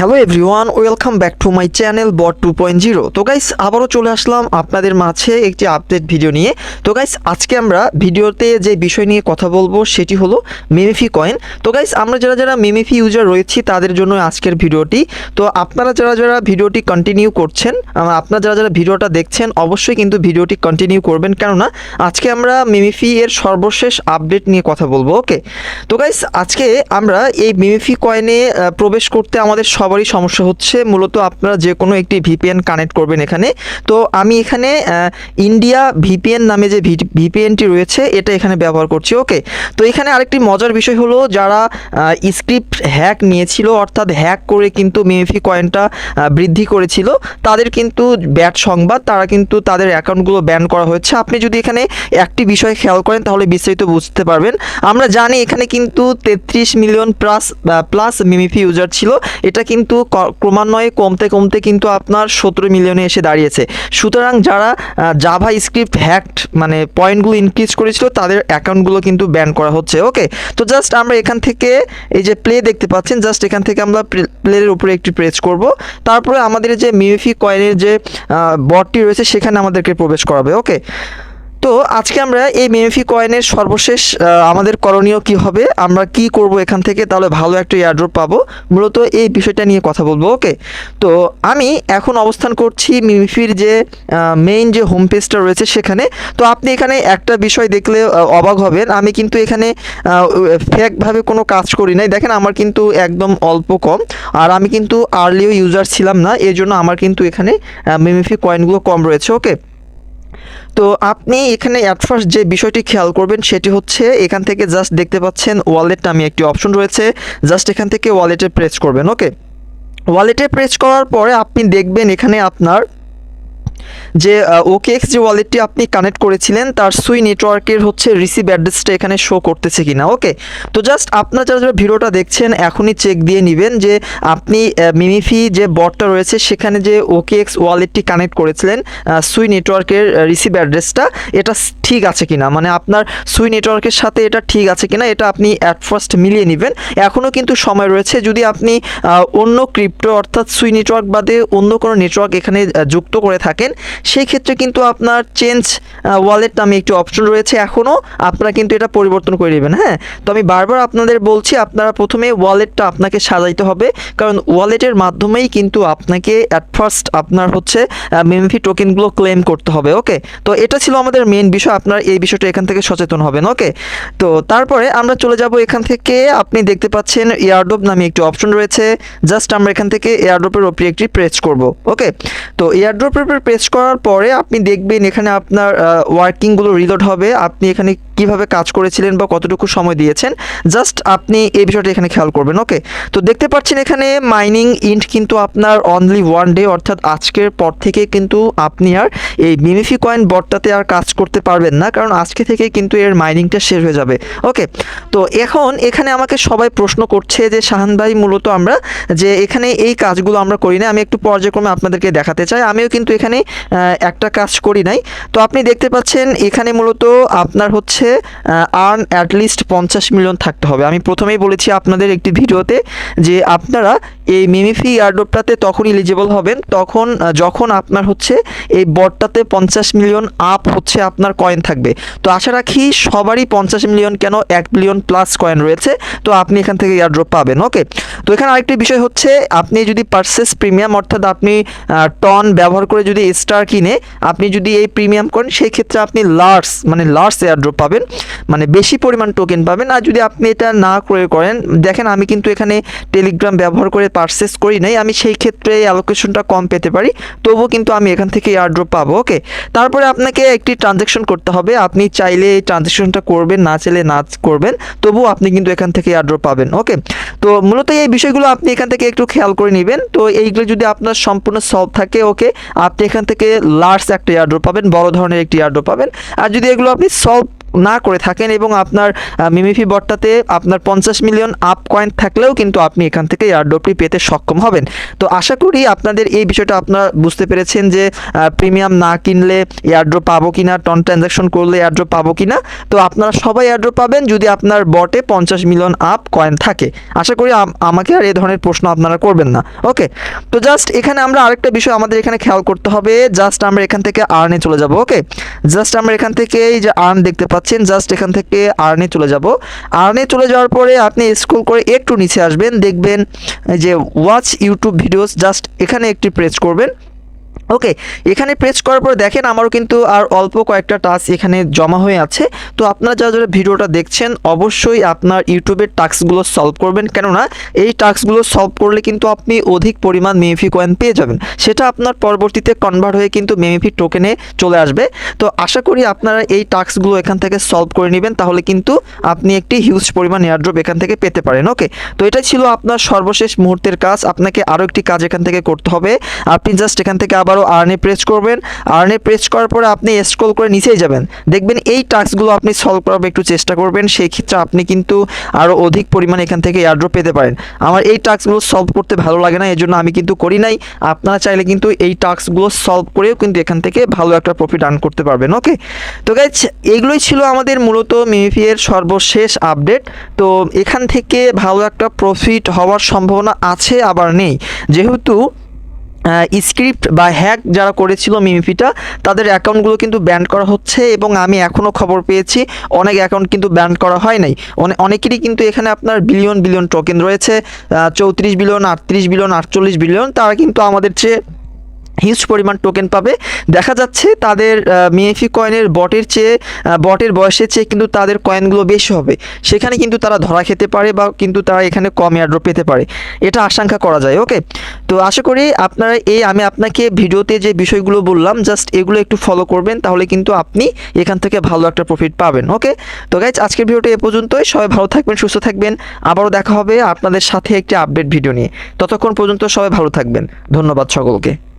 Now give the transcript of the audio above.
Hello everyone welcome back to my channel bot two point zero তো guys আবারও চলে আসলাম আপনাদের মাঝে একটি আপডেট ভিডিও নিয়ে। তো গাইস আজকে আমরা ভিডিওতে যে বিষয় নিয়ে কথা বলব সেটি হলো মিমিফি কয়েন তো গাইস আমরা যারা যারা মিমিফি ইউজার রয়েছি, তাদের জন্য আজকের ভিডিওটি তো আপনারা যারা যারা ভিডিওটি কন্টিনিউ করছেন আপনারা যারা যারা ভিডিওটা দেখছেন, অবশ্যই কিন্তু ভিডিওটি কন্টিনিউ করবেন। কেননা, আজকে আমরা মিমিফি এর সর্বশেষ আপডেট নিয়ে কথা বলব ওকে তো গাইস আজকে আমরা এই মিমিফি কয়েনে প্রবেশ করতে আমাদের সবারই সমস্যা হচ্ছে। মূলত আপনারা যে কোনো একটি ভিপিএন কানেক্ট করবেন এখানে। তো আমি এখানে ইন্ডিয়া ভিপিএন নামে যে ভিপিএনটি রয়েছে, এটা এখানে ব্যবহার করছি, ওকে? তো এখানে আরেকটি মজার বিষয় হলো, যারা স্ক্রিপ্ট হ্যাক নিয়েছিল, অর্থাৎ হ্যাক করে কিন্তু মিমিফি কয়েনটা বৃদ্ধি করেছিল, তাদের কিন্তু ব্যাড সংবাদ, তারা কিন্তু তাদের অ্যাকাউন্টগুলো ব্যান করা হয়েছে। আপনি যদি এখানে একটি বিষয় খেয়াল করেন, তাহলে বিস্তারিত বুঝতে পারবেন। আমরা জানি এখানে কিন্তু তেত্রিশ মিলিয়ন প্লাস প্লাস মিমিফি ইউজার ছিল। এটা কিন্তু ক- ক্রমান্বয়ে কমতে কমতে কিন্তু আপনার সতেরো মিলিয়নে এসে দাঁড়িয়েছে। সুতরাং যারা জাভা স্ক্রিপ্ট হ্যাকড মানে পয়েন্টগুলো ইনক্রিজ করেছিল, তাদের অ্যাকাউন্টগুলো কিন্তু ব্যান করা হচ্ছে, ওকে? তো জাস্ট আমরা এখান থেকে এই যে প্লে দেখতে পাচ্ছেন, জাস্ট এখান থেকে আমরা প্লের উপরে একটি প্রেস করব। তারপরে আমাদের যে মিমিফি কয়েনের যে বটটি রয়েছে, সেখানে আমাদেরকে প্রবেশ করাবে, ওকে? তো আজকে আমরা এই মেমফি কয়েনের সর্বশেষ আমাদের করণীয় কি হবে? আমরা কি করব এখান থেকে? তাহলে ভালো একটা এয়ারড্রপ পাবো। মূলত এই বিষয়টা নিয়ে কথা বলব ওকে তো আমি এখন অবস্থান করছি মিমিফির যে মেইন যে হোম পেজটা রয়েছে সেখানে। তো আপনি এখানে একটা বিষয় দেখলে অবাক হবেন। আমি কিন্তু এখানে ফেকভাবে কোনো কাজ করি নাই। দেখেন আমার কিন্তু একদম অল্প কম। আর আমি কিন্তু আর্লিও ইউজার ছিলাম না। এই জন্য আমার কিন্তু এখানে মিমিফি কয়েনগুলো কম রয়েছে ওকে তো আপনি এখানে অ্যাট ফার্স্ট যে বিষয়টি খেয়াল করবেন সেটি হচ্ছে এখান থেকে জাস্ট দেখতে পাচ্ছেন ওয়ালেট নামে একটি অপশন রয়েছে জাস্ট এখান থেকে ওয়ালেটে প্রেস করবেন ওকে ওয়ালেটে প্রেস করার পরে আপনি দেখবেন এখানে আপনার যে ওকেএক্স যে ওয়ালেটটি আপনি কানেক্ট করেছিলেন, তার সুই নেটওয়ার্কের হচ্ছে রিসিভ অ্যাড্রেসটা এখানে শো করতেছে কিনা ওকে তো জাস্ট আপনার যারা যারা ভিডিওটা দেখছেন, এখনই চেক দিয়ে নেবেন যে, আপনি মিমিফি যে বটটা রয়েছে, সেখানে যে ওকেএক্স ওয়ালেটটি কানেক্ট করেছিলেন সুই নেটওয়ার্কের রিসিভ অ্যাড্রেসটা এটা ঠিক আছে কিনা? মানে আপনার সুই নেটওয়ার্কের সাথে এটা ঠিক আছে কিনা, এটা আপনি অ্যাট ফার্স্ট মিলিয়ে নেবেন। এখনও কিন্তু সময় রয়েছে, যদি আপনি অন্য ক্রিপ্টো অর্থাৎ সুই নেটওয়ার্ক বাদে অন্য কোনো নেটওয়ার্ক এখানে যুক্ত করে থাকেন সেই ক্ষেত্রে কিন্তু আপনার চেঞ্জ ওয়ালেট নামে একটি অপশন রয়েছে এখনও আপনারা কিন্তু এটা পরিবর্তন করে নেবেন হ্যাঁ? তো আমি বারবার আপনাদের বলছি, আপনারা প্রথমে ওয়ালেটটা আপনাকে সাজাইতে হবে, কারণ ওয়ালেটের মাধ্যমেই কিন্তু আপনাকে অ্যাট ফার্স্ট আপনার হচ্ছে মেমফি টোকেনগুলো ক্লেম করতে হবে ওকে তো এটা ছিল আমাদের মেন বিষয়, আপনার এই বিষয়টা এখান থেকে সচেতন হবেন ওকে তো তারপরে আমরা চলে যাব এখান থেকে, আপনি দেখতে পাচ্ছেন এয়ারড্রপ নামে একটি অপশন রয়েছে জাস্ট আমরা এখান থেকে এয়ারড্রপের ওপরে একটি প্রেস করব ওকে তো এয়ারড্রপের উপরে করার পরে আপনি দেখবেন এখানে আপনার ওয়ার্কিংগুলো রিলোড হবে। আপনি এখানে কীভাবে কাজ করেছিলেন বা কতটুকু সময় দিয়েছেন, জাস্ট আপনি এই বিষয়টা এখানে খেয়াল করবেন, ওকে? তো দেখতে পাচ্ছেন এখানে মাইনিং ইন্ট কিন্তু আপনার অনলি ওয়ান ডে অর্থাৎ আজকের পর থেকে কিন্তু আপনি আর এই মিমিফি কয়েন বটটাতে আর কাজ করতে পারবেন না, কারণ আজকে থেকে কিন্তু এর মাইনিংটা শেষ হয়ে যাবে, ওকে? তো এখন এখানে আমাকে সবাই প্রশ্ন করছে যে শাহান ভাই, মূলত আমরা যে এখানে এই কাজগুলো আমরা করি না, আমি একটু পর্যায়ক্রমে আপনাদেরকে দেখাতে চাই, আমিও কিন্তু এখানে একটা কাজ করি নাই। তো আপনি দেখতে পাচ্ছেন এখানে মূলত আপনার হচ্ছে আর্ন অ্যাটলিস্ট পঞ্চাশ মিলিয়ন থাকতে হবে। আমি প্রথমেই বলেছি আপনাদের একটি ভিডিওতে যে, আপনারা এই মিমিফি এয়ারড্রপটাতে তখন এলিজিবল হবেন। তখন যখন আপনার হচ্ছে এই বটটাতে পঞ্চাশ মিলিয়ন আপ হচ্ছে আপনার কয়েন থাকবে। তো আশা রাখি সবারই পঞ্চাশ মিলিয়ন কেন এক মিলিয়ন প্লাস কয়েন রয়েছে। তো আপনি এখান থেকে এয়ারড্রপ পাবেন। ওকে তো এখানে আরেকটি বিষয় হচ্ছে, আপনি যদি পার্সেস প্রিমিয়াম অর্থাৎ আপনি টন ব্যবহার করে যদি স্টার কিনে, আপনি যদি এই প্রিমিয়াম করেন সেই ক্ষেত্রে আপনি লার্স মানে লার্স এয়ারড্রপ পাবেন। মানে বেশি পরিমাণ টোকেন পাবেন। আর যদি আপনি এটা না করে করেন, দেখেন আমি কিন্তু এখানে টেলিগ্রাম ব্যবহার করে পারচেস করি নাই, আমি সেই ক্ষেত্রে অ্যালোকেশনটা কম পেতে পারি, তবুও কিন্তু আমি এখান থেকে এয়ারড্রপ পাবো ওকে তারপরে আপনাকে একটি ট্রানজ্যাকশন করতে হবে, আপনি চাইলে এই ট্রানজ্যাকশনটা করবেন, না চাইলে না করবেন, তবুও আপনি কিন্তু এখান থেকে এয়ারড্রপ পাবেন ওকে তো মূলত এই বিষয়গুলো আপনি এখান থেকে একটু খেয়াল করে নেবেন, তো এইগুলো যদি আপনার সম্পূর্ণ সলভ থাকে ওকে আপনি এখান থেকে লার্জ একটা এয়ারড্রপ পাবেন, বড় ধরনের একটি এয়ারড্রপ পাবেন। আর যদি এগুলো আপনি সলভ না করে থাকেন এবং আপনার মিমিফি বটটাতে আপনার পঞ্চাশ মিলিয়ন আপ কয়েন থাকলেও কিন্তু আপনি এখান থেকে এয়ারড্রপটি পেতে সক্ষম হবেন। তো আশা করি আপনাদের এই বিষয়টা আপনারা বুঝতে পেরেছেন যে প্রিমিয়াম না কিনলে এয়ারড্রপ পাবো কি না টন ট্রানজাকশন করলে এয়ারড্রপ পাবো কি না তো আপনারা সবাই এয়ারড্রপ পাবেন যদি আপনার বটে পঞ্চাশ মিলিয়ন আপ কয়েন থাকে। আশা করি আমাকে আর এই ধরনের প্রশ্ন আপনারা করবেন না। ওকে, তো জাস্ট এখানে আমরা আরেকটা বিষয় আমাদের এখানে খেয়াল করতে হবে, জাস্ট আমরা এখান থেকে আর্নে চলে যাব, ওকে? জাস্ট আমরা এখান থেকে এই যে আর্ন দেখতে পাচ্ছেন জাস্ট এখান থেকে আর্নে চলে যাব। আর্নে চলে যাওয়ার পরে আপনি স্ক্রল করে একটু নিচে আসবেন, দেখবেন যে ওয়াচ ইউটিউব ভিডিওস জাস্ট এখানে একটি প্রেস করবেন। ওকে এখানে প্রেস করার পর দেখেন আমারও কিন্তু আর অল্প কয়েকটা টাস্ক এখানে জমা হয়ে আছে। তো আপনারা যারা যারা ভিডিওটা দেখছেন, অবশ্যই আপনার ইউটিউবের টাস্কগুলো সলভ করবেন। কেননা, এই টাস্কগুলো সলভ করলে কিন্তু আপনি অধিক পরিমাণ মেমিফি কয়েন পেয়ে যাবেন। সেটা আপনার পরবর্তীতে কনভার্ট হয়ে কিন্তু মেমিফি টোকেনে চলে আসবে। তো আশা করি আপনারা এই টাস্কগুলো এখান থেকে সলভ করে নেবেন, তাহলে কিন্তু আপনি একটি হিউজ পরিমাণ এয়ারড্রপ এখান থেকে পেতে পারেন। ওকে তো এটা ছিল আপনার সর্বশেষ মুহূর্তের কাজ। আপনাকে আরও একটি কাজ এখান থেকে করতে হবে। আপনি জাস্ট এখান থেকে আবারও আর্নে প্রেস করবেন। আর্নে প্রেস করার পরে আপনি স্ক্রল করে নিচেই যাবেন। দেখবেন এই টাস্কগুলো আপনি সলভ করার একটু চেষ্টা করবেন সেই ক্ষেত্রে আপনি কিন্তু আরও অধিক পরিমাণে এখান থেকে এয়ারড্রপ পেতে পারেন। আমার এই টাস্কগুলো সলভ করতে ভালো লাগে না এই জন্য আমি কিন্তু করি নাই। আপনারা চাইলে কিন্তু এই টাস্কগুলো সলভ করেও কিন্তু এখান থেকে ভালো একটা প্রফিট আর্ন করতে পারবেন ওকে তো গাইজ এগুলোই ছিল আমাদের মূলত মিমিফি এর সর্বশেষ আপডেট তো এখান থেকে ভালো একটা প্রফিট হওয়ার সম্ভাবনা আছে, আবার নেই। যেহেতু স্ক্রিপ্ট বা হ্যাক যারা করেছিল মিমিপিটা, তাদের অ্যাকাউন্টগুলো কিন্তু ব্যান্ড করা হচ্ছে এবং আমি এখনও খবর পেয়েছি, অনেক অ্যাকাউন্ট কিন্তু ব্যান্ড করা হয় নাই। অনে- অনেকেরই কিন্তু এখানে আপনার বিলিয়ন বিলিয়ন টোকেন রয়েছে চৌত্রিশ বিলিয়ন আটত্রিশ বিলিয়ন আটচল্লিশ বিলিয়ন তারা কিন্তু আমাদের চেয়ে হিউজ পরিমাণ টোকেন পাবে। দেখা যাচ্ছে তাদের মিএফি কয়েনের বটের চেয়ে বটের বয়সের চেয়ে কিন্তু তাদের কয়েনগুলো বেশি হবে। সেখানে কিন্তু তারা ধরা খেতে পারে বা কিন্তু তারা এখানে কম এয়ারড্রপ পেতে পারে। এটা আশঙ্কা করা যায় ওকে তো আশা করি আপনারা এই, আমি আপনাকে ভিডিওতে যে বিষয়গুলো বললাম জাস্ট এগুলো একটু ফলো করবেন, তাহলে কিন্তু আপনি এখান থেকে ভালো একটা প্রফিট পাবেন ওকে তো গাইজ আজকের ভিডিওটা এ পর্যন্তই। সবাই ভালো থাকবেন, সুস্থ থাকবেন। আবারও দেখা হবে আপনাদের সাথে একটি আপডেট ভিডিও নিয়ে। ততক্ষণ পর্যন্ত সবাই ভালো থাকবেন। ধন্যবাদ সকলকে।